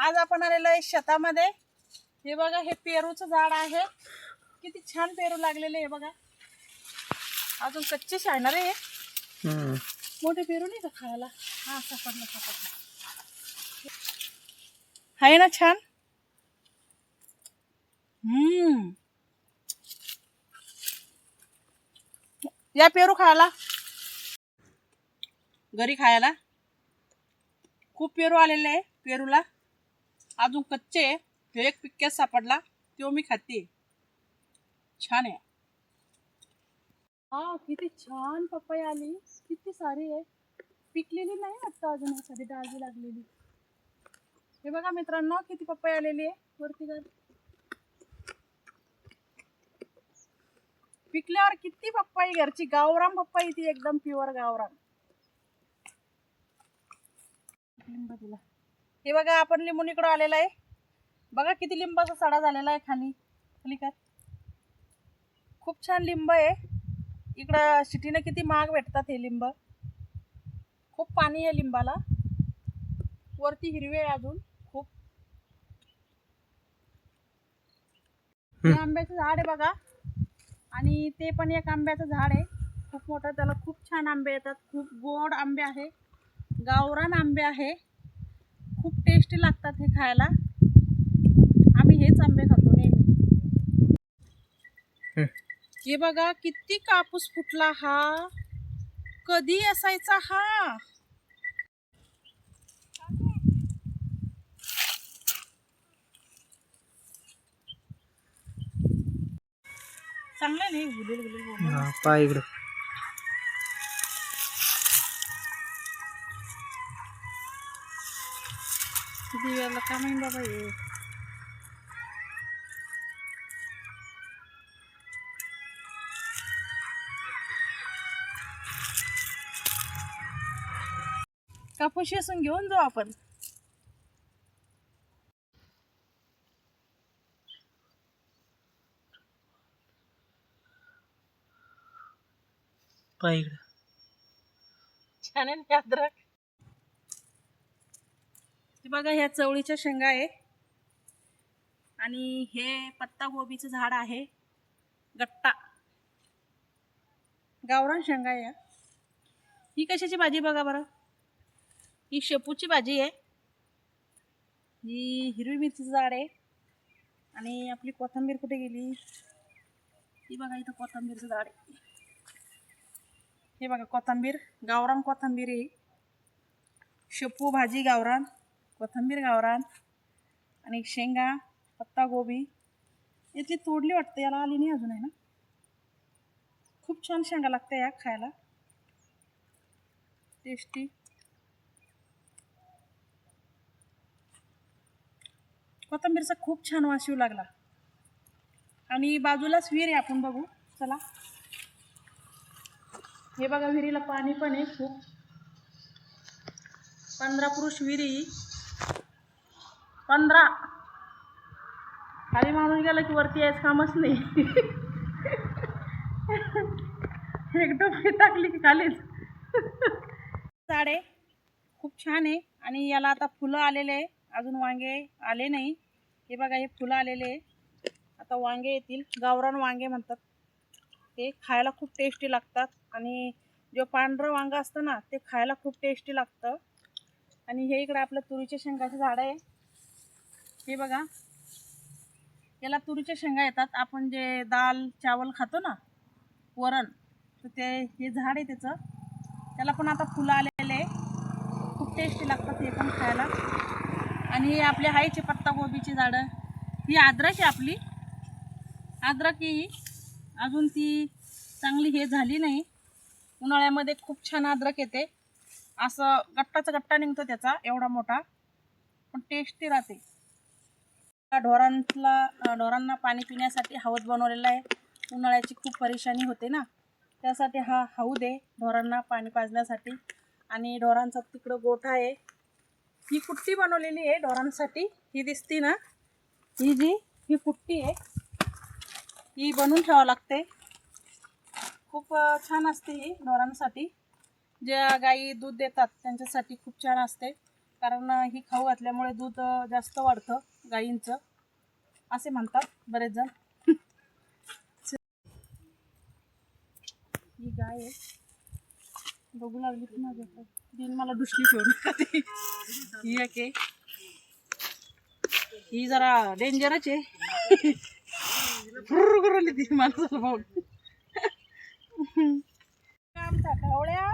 आज आपण आलेलो आहे शेतामध्ये. हे बघा हे पेरूचं झाड आहे. किती छान पेरू लागलेले आहे बघा. अजून कच्चे शाळणार आहे हे. मोठे पेरू नाही का खायला? हा सापडलं सापडलं आहे ना छान? हम्म. या पेरू खायला. घरी खायला. खूप पेरू आलेले आहे पेरूला. अजून कच्चे आहे. एक पिक्क्यात सापडला तो मी खाते. छान आहे. हा, किती छान पपई आली. किती सारी आहे. पिकलेली नाही आता अजून एखादी डाळी लागलेली. हे बघा मित्रांनो, किती पपई आलेली आहे. वरती कर पिकल्यावर किती पप्पाई घरची गावरान पप्पाई ती एकदम प्युअर दिला हे बघा आपण लिंबून इकडं आलेलं आहे. बघा किती लिंबाचा सडा झालेला आहे खाली. खाली काय खूप छान लिंब आहे. इकडं सिटीनं किती महाग भेटतात हे लिंब. खूप पाणी आहे लिंबाला. वरती हिरवे आहे अजून. खूप. हे आंब्याचं झाड आहे बघा. आणि ते पण एक आंब्याचं झाड आहे. खूप मोठं त्याला खूप छान आंबे येतात. खूप गोड आंबे आहे. गावरान आंबे आहे. खूप टेस्टी लागतात हे खायला. आम्ही हेच आंबे खातो नेहमी. हे. बघा किती कापूस फुटला हा. कधी असायचा हा? चांगला नाही पाय इकडं. वेळेला का माहीत बाबा हे? कापूस असून घेऊन जाऊ आपण. इकडं. छान आहे ना अद्रक. बघा ह्या चवळीच्या शेंगा आहे. आणि हे पत्ता गोबीचं झाड आहे. गट्टा. गावरान शेंगा आहे या. ही कशाची भाजी बघा बरं? ही शेपूची भाजी आहे. ही हिरवी मिरचीचं झाड आहे. आणि आपली कोथिंबीर कुठे गेली? ही बघा इथं कोथिंबीरचं झाड आहे. हे बघा कोथिंबीर गावरान कोथिंबीर आहे शेपू भाजी गावरान. कोथंबीर गावरान आणि शेंगा पत्ता गोबी. याची तोडली वाटते याला आली नाही अजून आहे ना. खूप छान शेंगा लागते या खायला. टेस्टी कोथंबीरचा खूप छान वास येऊ लागला. आणि बाजूलाच विहीर आहे आपण बघू. चला. हे बघा विहिरीला पाणी पण आहे खूप. पंधरा पुरुष विहिरी पंधरा. खाली माणूस गेला की वरती यायचं कामच नाही. एकदम टाकली की खालीच. झाडे खूप छान आहे आणि याला आता फुलं आलेले आहे. अजून वांगे आले नाही. हे बघा हे फुलं आलेले आहे. आता वांगे येतील. गावरान वांगे म्हणतात. ते खायला खूप टेस्टी लागतात. आणि जे पांढरं वांगं असतं ना ते खायला खूप टेस्टी लागतं. आणि हे इकडं आपलं तुरीच्या शेंगाचं झाड आहे. हे बघा. याला तुरीच्या शेंगा येतात. आपण जे दाल चावल खातो ना वरण तर ते हे झाड आहे त्याचं. त्याला पण आता फुलं आलेले आहे. खूप टेस्टी लागतात हे पण खायला. आणि हे आपले हायचे पत्तागोबीची झाडं. ही अद्रक आहे आपली. अद्रक ही. अजून ती चांगली हे झाली नाही. उन्हाळ्यामध्ये खूप छान अद्रक येते. असं गट्टाचा गट्टा निघतो त्याचा एवढा मोठा. पण टेस्टी राहते. ढोरांतला ढोरांना ढोरांना पाणी पिण्यासाठी हौद बनवलेला आहे. उन्हाळ्याची खूप परेशानी होते ना. त्यासाठी हा हौद आहे ढोरांना पाणी पाजण्यासाठी. आणि ढोरांचा तिकडं गोठा आहे. ही कुट्टी बनवलेली आहे ढोरांसाठी. ही दिसती ना. ही जी ही कुट्टी आहे. ही बनवून ठेवावं लागते. खूप छान असते ही ढोरांसाठी. ज्या गाई दूध देतात त्यांच्यासाठी खूप छान असते. कारण ही खाऊ घातल्यामुळे दूध जास्त वाढतं गाईंचं असे म्हणतात बरेच जण. ही गाय आहे. बघू लागली की माझ्या दिन मला दुसरी ठेवून खाते. ही एक आहे. ही जरा डेंजरच आहे. फुर्र करून ती माणसाला भाऊ आमचा कावळ्या